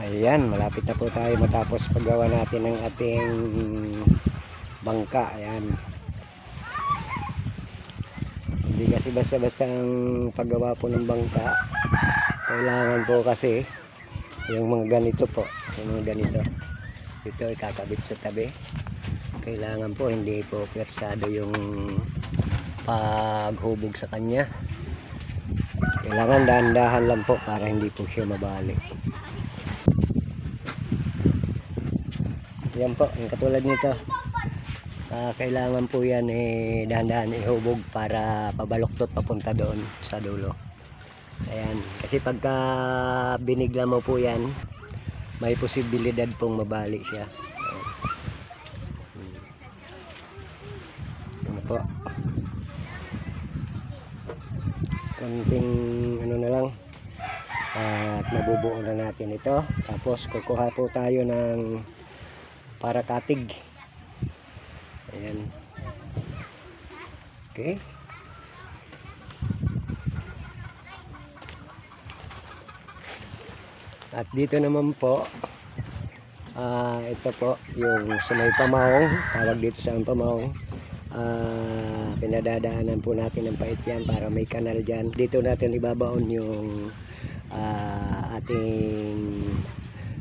Ayan, malapit na po tayo matapos paggawa natin ng ating bangka. Ayan. Hindi kasi basta-basta ang paggawa po ng bangka. Kailangan po kasi yung mga ganito po. Yung mga ganito. Ito ay kakabit sa tabi. Kailangan po hindi po persado yung paghubog sa kanya. Kailangan dahan-dahan lang po para hindi po siya mabalik. Yan po, yung katulad nito. Ah, kailangan po yan eh dahan-dahan ihubog para pabaluktot papunta doon sa dulo. Ayan, kasi pagka binigla mo po yan, may posibilidad pong mabali siya. Ano po? Konting ano na lang. At mabubuo na natin ito. Tapos kukuha po tayo ng para katig. Ayan. Okay. At dito naman po, ah ito po, yung sa may pamahong, tawag dito sa pamahong, ah pinadadaanan po natin ng pait yan para may kanal dyan. Dito natin ibabaon yung ah, ating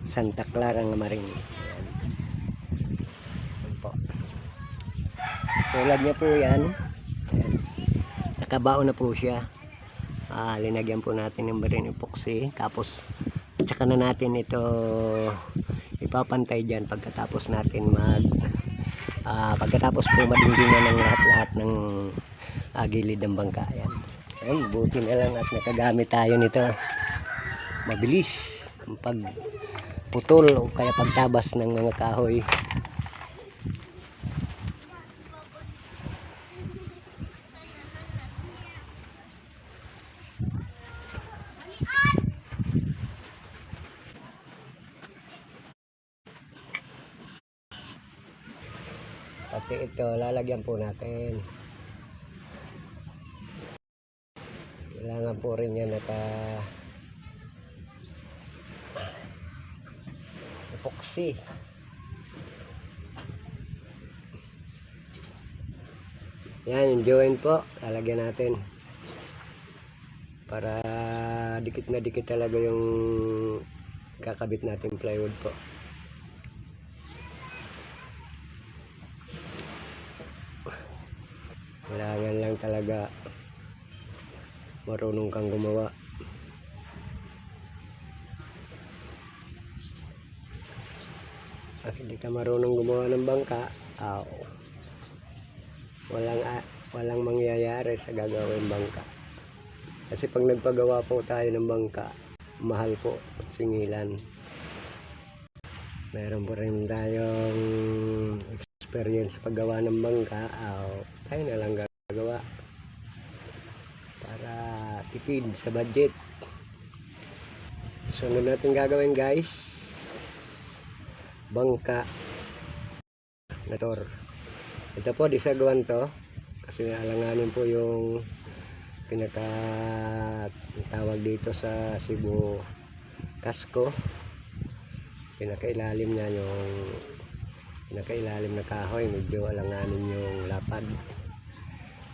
Santa Clara ng Maring. Ayan. Ayan po. Tulad niya po yan. Ayan. Nakabaon na po siya. Ah, linagyan po natin ng marine epoxy. Tapos, tsaka na natin ito ipapantay dyan pagkatapos natin mag ah, pagkatapos po madingdingan ng lahat-lahat ng ah, gilid ng bangka. Ayan. Ayan, buti na lang at nakagamit tayo nito. Mabilis ang pag putol o kaya pagtabas ng mga kahoy. Ito, lalagyan po natin. Kailangan po rin yan naka epoxy. Yan, yung joint po, lalagyan natin. Para dikit na dikit talaga yung kakabit natin plywood po. Kailangan lang talaga marunong kang gumawa. At hindi ka marunong gumawa ng bangka, aw. Walang a- walang mangyayari sa gagawin bangka. Kasi pag nagpagawa po tayo ng bangka, mahal po singilan. Meron po rin tayong experience paggawa ng bangka, aw, tayo na lang gagawa para tipid sa budget. Sunod natin gagawin guys, bangka na tor. Ito po, disagawan to kasi alanganin po yung pinaka tawag dito sa Cebu Casco pinakailalim niya yung pinakailalim na kahoy medyo alanganin yung lapad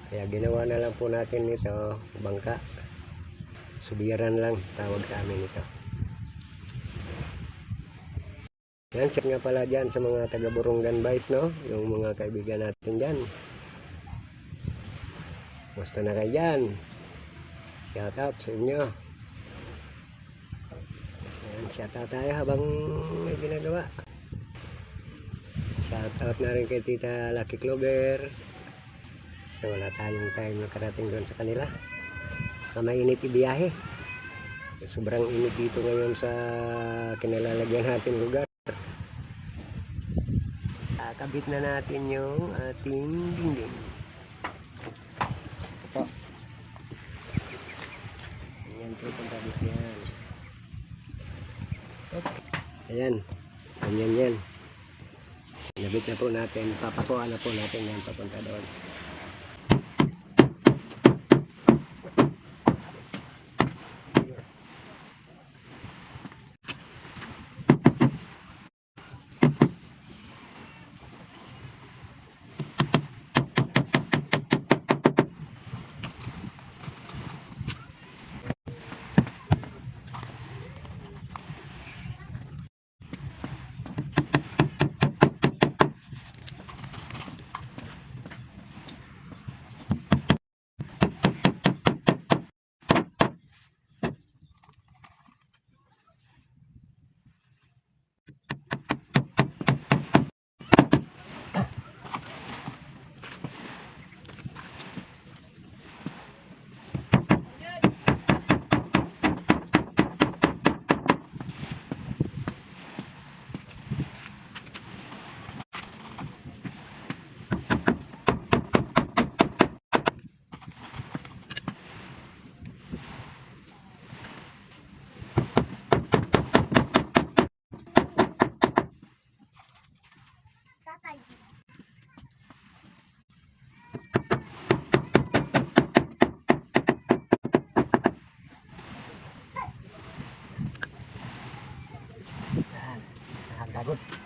kaya ginawa na lang po natin ito bangka subiran lang tawag sa amin ito yan check nga pala dyan sa mga taga Burungan Bite no yung mga kaibigan natin dyan Basta na kayo dyan. Shout out sa inyo. Ayan, shout out tayo habang may ginagawa. Shout out na rin kay Tita Lucky Clover. So, wala tayong time na karating doon sa kanila. Na mainit ibiyahe. Sobrang init dito ngayon sa kinalalagyan natin lugar. Kakabit na natin yung ating dingding. Ito. Ayan po itong kabit yan. Okay. Ayan. Ganyan yan. Nabit na po natin. Papakuan na po natin yan papunta doon. 그 렇.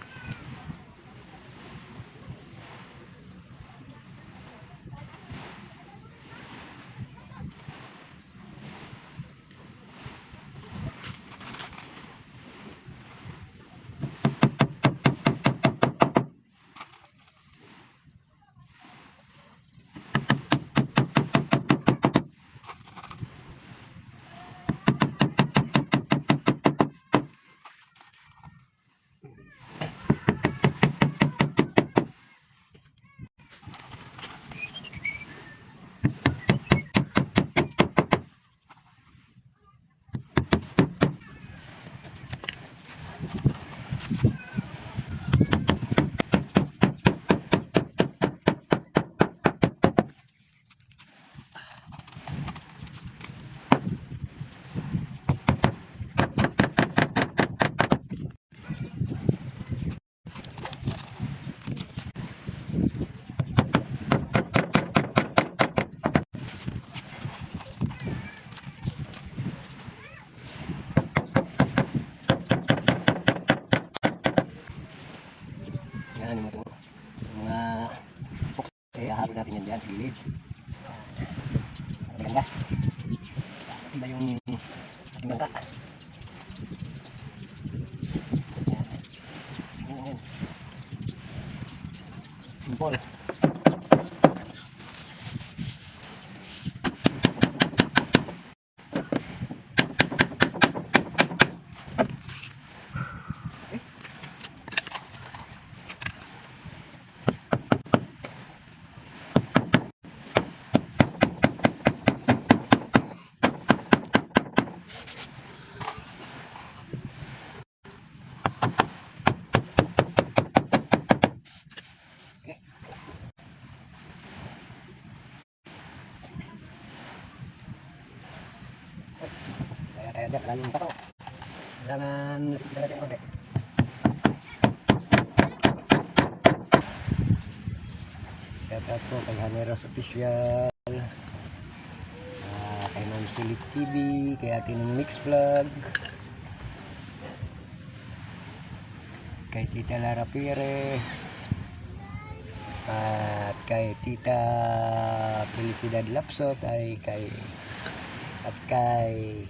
Gilid. Maganda. Maganda yung yan. Simple. Kaya kaya dyan, maraming pato. Kailangan lapit natin konti. Shout out po kay Haneros Official. Ah, kay Ma'am Silip TV, kay Ate ng Mix Vlog. Kay Tita Lara Pires. At kay Tita Felicidad Lapsot ay kay at kay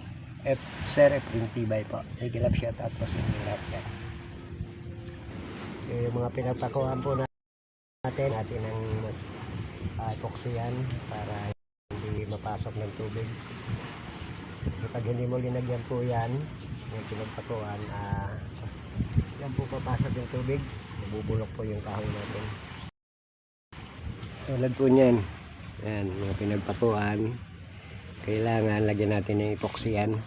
F Sir Efring Tibay po. Sige love shout out po sa inyo lahat yan. So, yung mga pinatakuhan po natin, atin ang mas uh, epoxyan para hindi mapasok ng tubig. Kasi pag hindi mo linagyan po yan, yung pinagtakuhan, ah yan po papasok yung tubig, mabubulok po yung kahoy natin. Tulad po niyan, yan, mga pinagpakuan, kailangan lagyan natin ng epoxy yan